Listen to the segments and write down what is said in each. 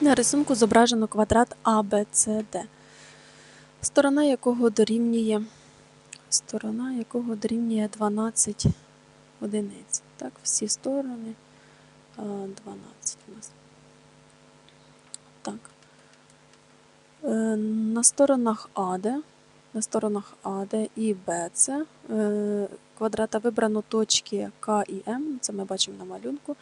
На рисунку зображено квадрат ABCD, сторона якого дорівнює, сторона якого дорівнює 12 одиниць. Так, всі сторони 12 у нас. Так. Е, На сторонах АД, на сторонах АД і БЦ е, квадрата вибрано точки К і М, це ми бачимо на малюнку.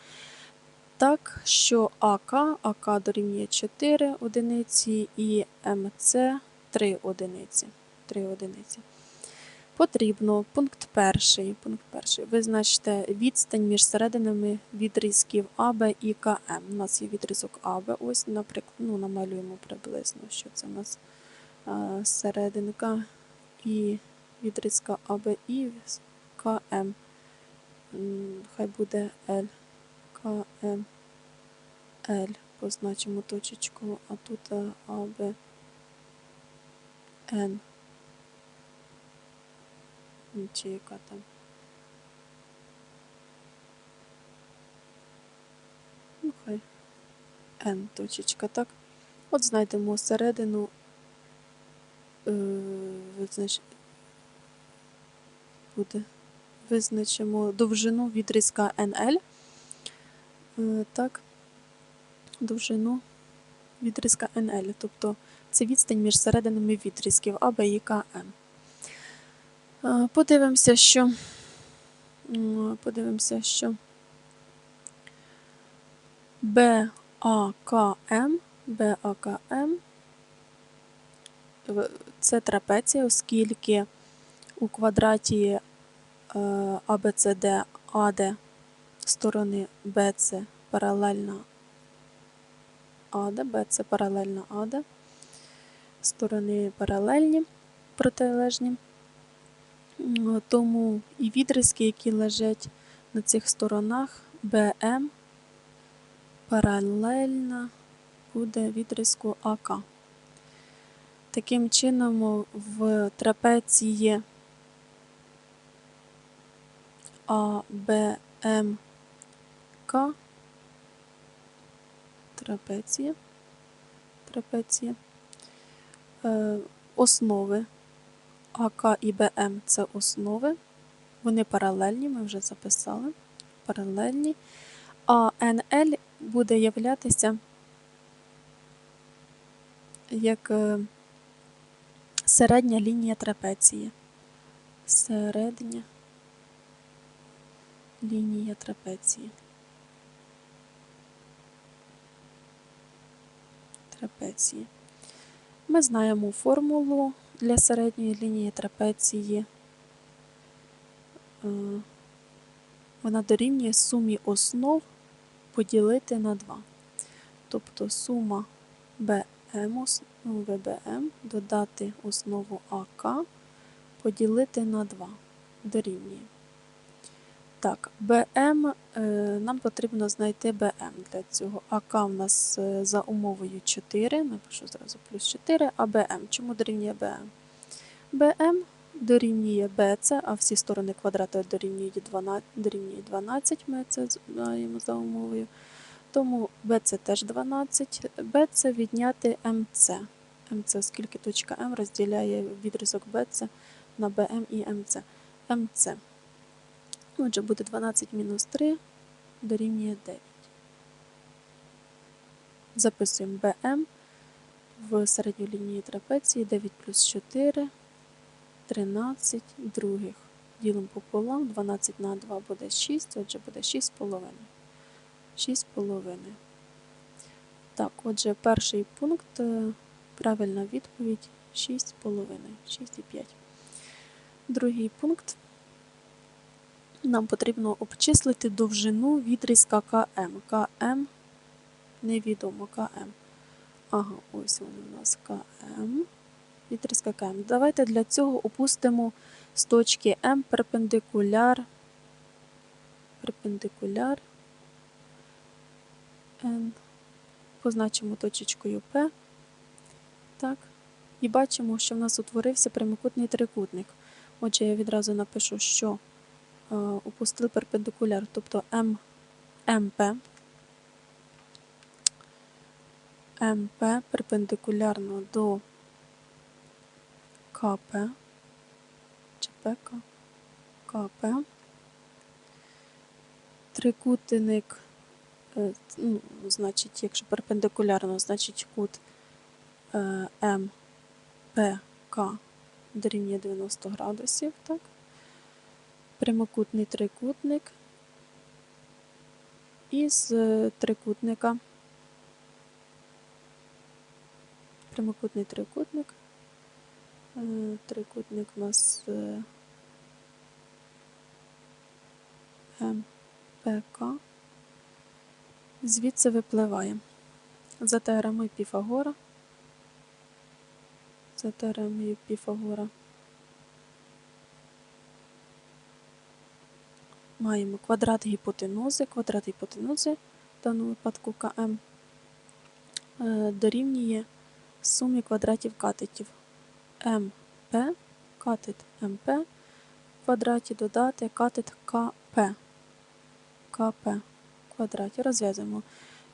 Так, що АК, АК дорівнює 4 одиниці і МЦ 3 одиниці. 3 одиниці. Потрібно пункт перший, пункт перший. Визначте відстань між серединами відрізків АБ і КМ. У нас є відрізок АБ. Ось, наприклад, ну, намалюємо приблизно, що це у нас а, серединка і відрізка АБ і КМ. Хай буде L. КМ Л. Позначимо точечку, а тут е, АБ Н. Чи яка там? Ну, хай Н точечка, так. От знайдемо середину, е, визнач... буде. Визначимо довжину відрізка НЛ. Е, Так, довжину відрізка НЛ, тобто це відстань між серединами відрізків АБ і КМ. Е, Подивимося, що подивимося, що БАКМ, БАКМ це трапеція, оскільки у квадраті е, ABCD AD сторони BC паралельна АД, BC паралельна АД, сторони паралельні, протилежні. Тому і відрізки, які лежать на цих сторонах, БМ паралельна буде відрізку АК. Таким чином, в трапеції АБМК трапеція, трапеція, е, основи. АК і БМ це основи, вони паралельні, ми вже записали, паралельні, а НЛ буде являтися як е, середня лінія трапеції. Середня лінія трапеції. Трапеції. Ми знаємо формулу для середньої лінії трапеції. Е, Вона дорівнює сумі основ поділити на 2. Тобто сума ос- ну, ВБМ додати основу АК поділити на 2 дорівнює. Так, БМ, е, нам потрібно знайти БМ для цього. АК у нас е, за умовою 4, напишу зразу плюс 4, а БМ. Чому дорівнює БМ? БМ дорівнює БЦ, а всі сторони квадрата дорівнюють 12, дорівнює 12, ми це знаємо за умовою. Тому BC теж 12, BC відняти МЦ. МЦ, оскільки точка М розділяє відрізок BC на БМ і МЦ. МЦ. Отже, буде 12 мінус 3 дорівнює 9. Записуємо БМ в середню лінію трапеції 9 плюс 4, 13 других. Ділимо пополам, 12 на 2 буде 6, отже буде 6 половиною. 6 половиною. Так, отже, перший пункт, е, правильна відповідь 6 половиною, 6,5. Другий пункт. Нам потрібно обчислити довжину відрізка КМ. КМ невідомо КМ. Ага, ось він у нас КМ. Відрізка КМ. Давайте для цього опустимо з точки М перпендикуляр. Перпендикуляр N. Позначимо точечкою P. Так. І бачимо, що в нас утворився прямокутний трикутник. Отже, я відразу напишу, що опустили перпендикуляр, тобто М, МП МП перпендикулярно до КП чи ПК, КП. Трикутник, е, ну, значить, якщо перпендикулярно, значить кут е, МПК дорівнює 90 градусів, так? Прямокутний трикутник із е, трикутника. Прямокутний трикутник. Е, Трикутник у нас е, МПК. Звідси випливає за теоремою Піфагора. За теоремою Піфагора. Маємо квадрат гіпотенузи. Квадрат гіпотенузи, в даному випадку КМ, е, дорівнює сумі квадратів катетів. МП, катет МП в квадраті додати катет КП. КП в квадраті. Розв'язуємо.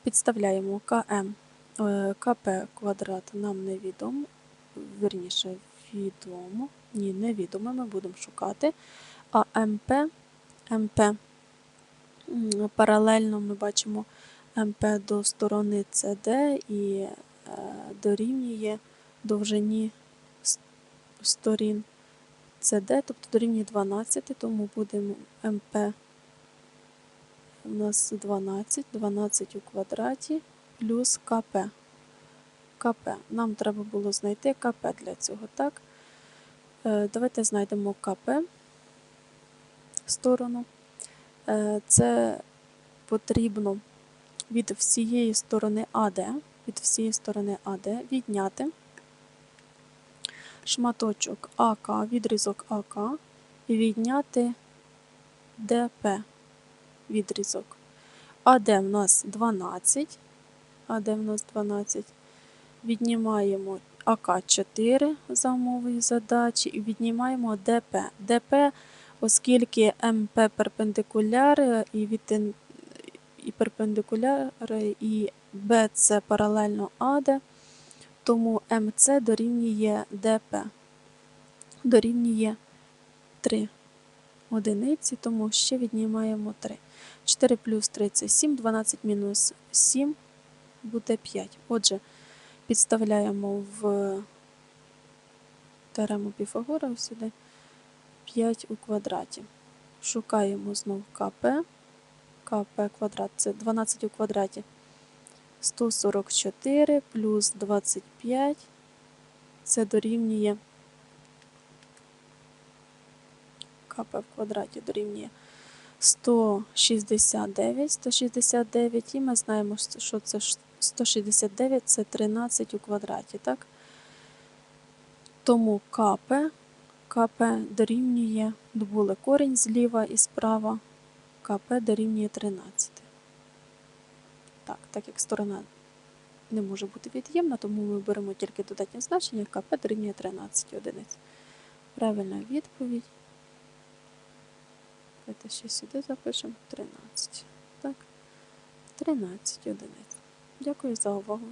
Підставляємо КМ, е, КП квадрат нам невідомо, вірніше відомо. Ні, невідомо, ми будемо шукати. А МП, МП паралельно ми бачимо МП до сторони CD і е, дорівнює довжині сторін CD, тобто дорівнює 12, тому будемо МП у нас 12, 12 у квадраті плюс КП. КП. Нам треба було знайти КП для цього, так? Е, Давайте знайдемо КП сторону. Е, Це потрібно від всієї сторони АД, від всієї сторони АД відняти шматочок АК, відрізок АК і відняти ДП відрізок. АД в нас 12. АД в нас 12. Віднімаємо АК 4 за умовою задачі і віднімаємо ДП. ДП, оскільки МП перпендикуляри і відтин- і перпендикуляри, і БЦ паралельно АД, тому МЦ дорівнює ДП. Дорівнює 3 одиниці, тому ще віднімаємо 3. 4 плюс 3 це 7, 12 мінус 7 буде 5. Отже, підставляємо в теорему Піфагора сюди 5 у квадраті. Шукаємо знов КП. КП квадрат це 12 у квадраті. 144 плюс 25. Це дорівнює КП в квадраті дорівнює 169, 169, і ми знаємо, що це 169 це 13 у квадраті, так? Тому КП, КП дорівнює, добули корінь зліва і справа, КП дорівнює 13. Так, так як сторона не може бути від'ємна, тому ми беремо тільки додатнє значення, КП дорівнює 13 одиниць. Правильна відповідь. Давайте ще сюди запишемо 13. Так, 13 одиниць. Дякую за увагу.